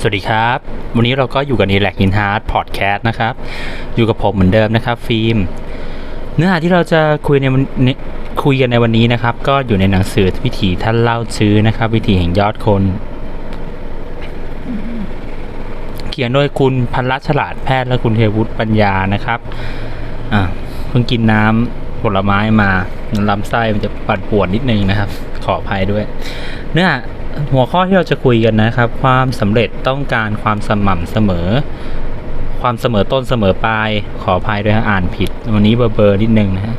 สวัสดีครับ วันนี้เราก็อยู่กันในแลกอินฮาร์ดพอดแคสต์นะครับ อยู่กับผมเหมือนเดิมนะครับ ฟิล์ม เนื้อหาที่เราจะคุยในวันนี้คุยกันในวันนี้นะครับ ก็อยู่ในหนังสือวิถีท่านเล่าชื้อนะครับ วิถีแห่งยอดคน เขียนโดยคุณพันรัชฉลาดแพทย์และคุณเทวุฒิปัญญานะครับอ่าเพิ่งกินน้ำ ผลไม้มาลำไส้มันจะปั่นป่วนนิดนึงนะครับ ขออภัยด้วย เนื้อหัวข้อที่เราจะคุยกันนะครับ ความสำเร็จต้องการความสม่ำเสมอ ความเสมอต้นเสมอปลาย ขออภัยด้วยอ่านผิด วันนี้เบอร์เบอร์นิดนึงนะฮะ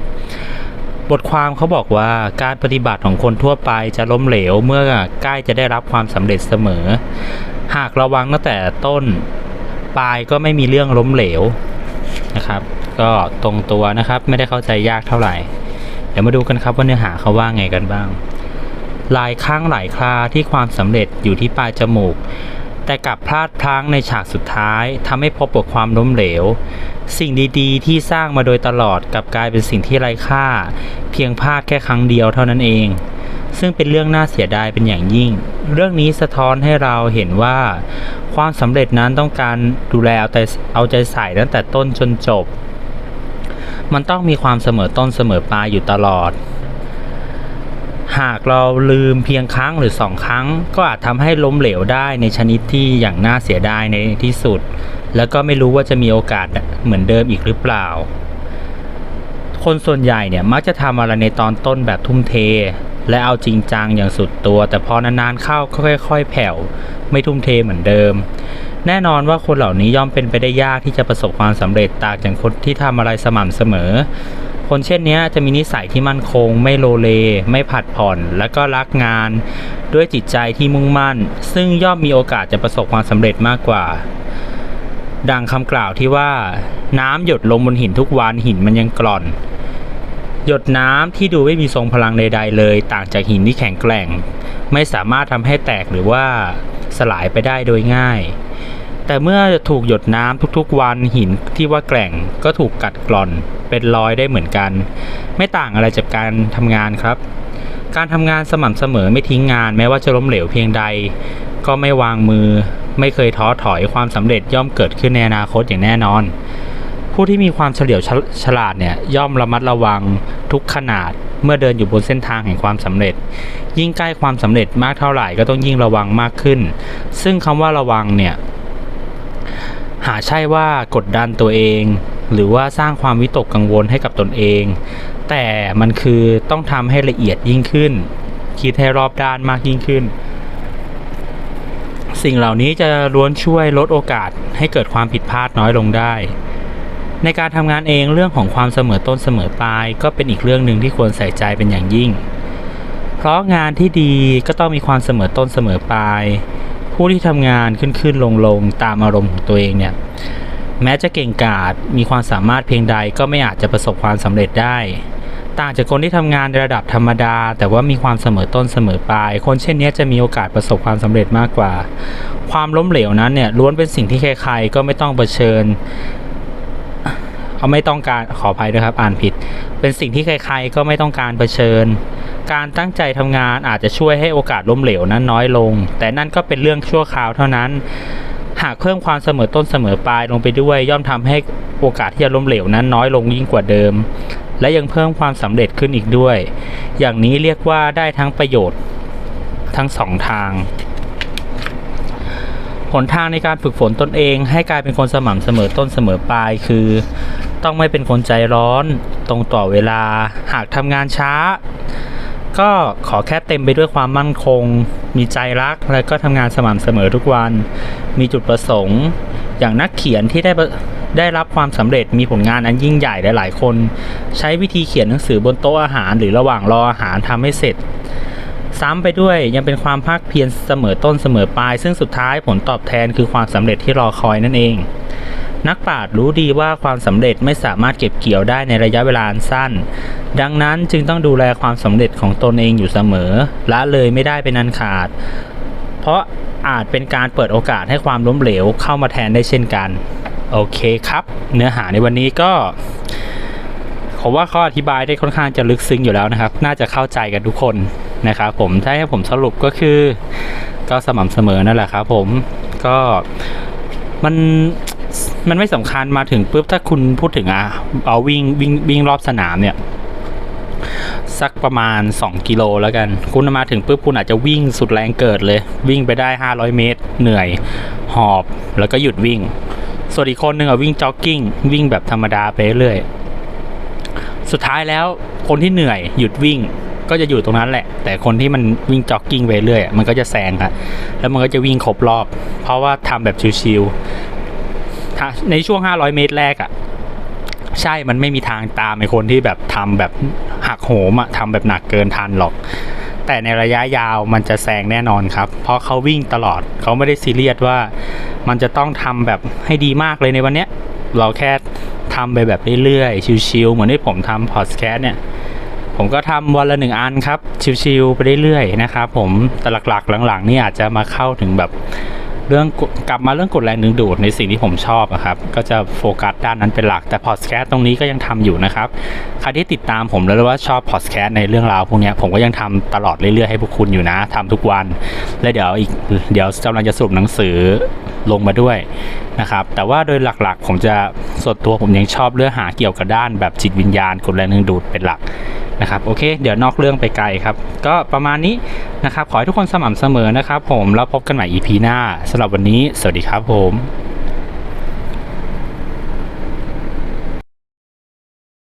บทความเขาบอกว่าการปฏิบัติของคนทั่วไปจะล้มเหลวเมื่อใกล้จะได้รับความสำเร็จเสมอ หากระวังตั้งแต่ต้น ปลายก็ไม่มีเรื่องล้มเหลว นะครับ ก็ตรงตัวนะครับไม่ได้เข้าใจยากเท่าไหร่ เดี๋ยวมาดูกันครับว่าเนื้อหาเขาว่าไงกันบ้างหลายครั้งหลายคราที่ความสำเร็จอยู่ที่ปลายจมูก แต่กลับพลาดพลั้งในฉากสุดท้ายทำให้พบกับความล้มเหลว สิ่งดีๆ ที่สร้างมาโดยตลอดกลับกลายเป็นสิ่งที่ไร้ค่า เพียงพลาดแค่ครั้งเดียวเท่านั้นเองซึ่งเป็นเรื่องน่าเสียดายเป็นอย่างยิ่ง เรื่องนี้สะท้อนให้เราเห็นว่า ความสำเร็จนั้นต้องการดูแลเอาใจเอาใจใส่ตั้งแต่ต้นจนจบ มันต้องมีความเสมอต้นเสมอปลายอยู่ตลอด หากเราลืมเพียงครั้งหรือสองครั้ง ก็อาจทำให้ล้มเหลวได้ในชนิดที่อย่างน่าเสียดายในที่สุด แล้วก็ไม่รู้ว่าจะมีโอกาสเหมือนเดิมอีกหรือเปล่า คนส่วนใหญ่เนี่ยมักจะทำอะไรในตอนต้นแบบทุ่มเท และเอาจริงจังอย่างสุดตัว แต่พอนานๆเข้าก็ค่อย ๆ แผ่วไม่ทุ่มเทเหมือนเดิม แน่นอนว่าคนเหล่านี้ย่อมเป็นไปได้ยากที่จะประสบความสำเร็จต่างจากคนที่ทำอะไรสม่ำเสมอ คนเช่นนี้จะมีนิสัยที่มั่นคง ไม่โลเล ไม่ผัดผ่อน และก็รักงาน ด้วยจิตใจที่มุ่งมั่น ซึ่งย่อมมีโอกาสจะประสบความสำเร็จมากกว่า ดังคำกล่าวที่ว่า น้ำหยดลงบนหินทุกวันหินมันยังกร่อน หยดน้ำที่ดูไม่มีทรงพลังใด ๆ เลย ต่างจากหินที่แข็งแกร่ง ไม่สามารถทำให้แตกหรือว่าสลายไปได้โดยง่าย แต่เมื่อถูกหยดน้ำทุกๆวันหินที่ว่าแกร่งก็ถูกกัดกร่อน เป็นรอยได้เหมือนกัน ไม่ต่างอะไรจากการทำงานครับการทำงานสม่ำเสมอไม่ทิ้งงานแม้ว่าจะล้มเหลวเพียงใด ก็ไม่วางมือ ไม่เคยท้อถอยความสำเร็จย่อมเกิดขึ้นในอนาคตอย่างแน่นอน ผู้ที่มีความเฉลียวฉลาดเนี่ยย่อมระมัดระวังทุกขนาดเมื่อเดินอยู่บนเส้นทางแห่งความสำเร็จ ยิ่งใกล้ความสำเร็จมากเท่าไหร่ก็ต้องยิ่งระวังมากขึ้น ซึ่งคำว่าระวังเนี่ยหาใช่ว่ากดดันตัวเอง หรือว่าสร้างความวิตกกังวลให้กับตนเอง แต่มันคือต้องทำให้ละเอียดยิ่งขึ้น คิดให้รอบด้านมากยิ่งขึ้น สิ่งเหล่านี้จะล้วนช่วยลดโอกาสให้เกิดความผิดพลาดน้อยลงได้ ในการทำงานเองเรื่องของความเสมอต้นเสมอปลายก็เป็นอีกเรื่องหนึ่งที่ควรใส่ใจเป็นอย่างยิ่ง เพราะงานที่ดีก็ต้องมีความเสมอต้นเสมอปลาย ผู้ที่ทำงานขึ้นขึ้นลงลงตามอารมณ์ของตัวเองเนี่ยแม้จะเก่งกาจมีความสามารถเพียงใดก็ไม่อาจจะประสบความสำเร็จได้ ต่างจากคนที่ทำงานในระดับธรรมดา แต่ว่ามีความเสมอต้นเสมอปลาย คนเช่นนี้จะมีโอกาสประสบความสำเร็จมากกว่า ความล้มเหลวนั้นเนี่ยล้วนเป็นสิ่งที่ใครๆก็ไม่ต้องเผชิญเอาไม่ต้องการขออภัยด้วยครับ อ่านผิด เป็นสิ่งที่ใครๆก็ไม่ต้องการเผชิญ การตั้งใจทำงานอาจจะช่วยให้โอกาสล้มเหลวนั้นน้อยลง แต่นั่นก็เป็นเรื่องชั่วคราวเท่านั้น หากเพิ่มความเสมอต้นเสมอปลายลงไปด้วย ย่อมทำให้โอกาสที่จะล้มเหลวนั้นน้อยลงยิ่งกว่าเดิม และยังเพิ่มความสำเร็จขึ้นอีกด้วย อย่างนี้เรียกว่าได้ทั้งประโยชน์ ทั้งสองทางหนทางในการฝึกฝนตนเองให้กลายเป็นคนสม่ำเสมอต้นเสมอปลายคือ ต้องไม่เป็นคนใจร้อน ตรงต่อเวลา หากทำงานช้า ก็ขอแค่เต็มไปด้วยความมั่นคง มีใจรัก และก็ทำงานสม่ำเสมอทุกวัน มีจุดประสงค์ อย่างนักเขียนที่ได้ได้รับความสำเร็จมีผลงานอันยิ่งใหญ่หลายๆคน ใช้วิธีเขียนหนังสือบนโต๊ะอาหาร หรือระหว่างรออาหารทำให้เสร็จ ซ้ำไปด้วยยังเป็นความภาคเพียรเสมอต้นเสมอปลาย ซึ่งสุดท้ายผลตอบแทนคือความสำเร็จที่รอคอยนั่นเอง นักปราชญ์รู้ดีว่าความสำเร็จไม่สามารถเก็บเกี่ยวได้ในระยะเวลาอันสั้น ดังนั้นจึงต้องดูแลความสำเร็จของตนเองอยู่เสมอละเลยไม่ได้เป็นอันขาด เพราะอาจเป็นการเปิดโอกาสให้ความล้มเหลวเข้ามาแทนได้เช่นกัน โอเคครับ เนื้อหาในวันนี้ก็ผมว่าเขาอธิบายได้ค่อนข้างจะลึกซึ้งอยู่แล้วนะครับ น่าจะเข้าใจกันทุกคนนะครับผมถ้าให้ผมสรุปก็คือ ก็สม่ำเสมอนั่นแหละครับผมก็มัน มันไม่สำคัญมาถึงปุ๊บถ้าคุณพูดถึงอะเอาวิ่งวิ่งวิ่งรอบสนามเนี่ย สักประมาณ 2 กิโลแล้วกัน คุณมาถึงปุ๊บคุณอาจจะวิ่งสุดแรงเกิดเลย วิ่งไปได้ 500 เมตร เหนื่อย หอบแล้วก็หยุดวิ่ง ส่วนอีกคนหนึ่งอะวิ่งจ็อกกิ้งวิ่งแบบธรรมดาไปเรื่อยสุดท้ายแล้วคนที่เหนื่อยหยุดวิ่งก็จะอยู่ตรงนั้นแหละ แต่คนที่มันวิ่งจ็อกกิ้งไปเรื่อยมันก็จะแซงครับแล้วมันก็จะวิ่งครบรอบ เพราะว่าทำแบบชิวๆ ในช่วง 500 เมตรแรกอะใช่มันไม่มีทางตามไอคนที่แบบทำแบบหักโหมอะทำแบบหนักเกินทันหรอก แต่ในระยะยาวมันจะแซงแน่นอนครับ เพราะเขาวิ่งตลอดเขาไม่ได้ซีเรียสว่า มันจะต้องทำแบบให้ดีมากเลยในวันเนี้ย เราแค่ทำไปแบบเรื่อยๆชิวๆเหมือนที่ผมทำพอดแคสต์เนี่ย ผมก็ทำวันละหนึ่งอันครับชิวๆไปเรื่อยๆนะครับผมแต่หลักๆ หลังๆนี่อาจจะมาเข้าถึงแบบ เรื่องกลับมาเรื่องกดแรงดึงดูดในสิ่งที่ผมชอบอะครับ ก็จะโฟกัสด้านนั้นเป็นหลัก แต่พอดแคสต์ตรงนี้ก็ยังทำอยู่นะครับ ใครที่ติดตามผมแล้วว่าชอบพอดแคสต์ในเรื่องราวพวกนี้ผมก็ยังทำตลอดเรื่อยๆให้พวกคุณอยู่นะทำทุกวัน และเดี๋ยวอีกเดี๋ยวกำลังจะสรุปหนังสือลงมาด้วยนะครับ แต่ว่าโดยหลักๆ ผมจะส่วนตัวผมยังชอบเรื่องหาเกี่ยวกับด้านแบบจิตวิญญาณกดแรงดึงดูดเป็นหลักนะครับโอเค เดี๋ยวนอกเรื่องไปไกลครับ ก็ประมาณนี้ นะครับขอให้ทุกคนสม่ำเสมอนะครับผมแล้วพบกันใหม่ EP หน้าสำหรับวันนี้ สวัสดีครับผม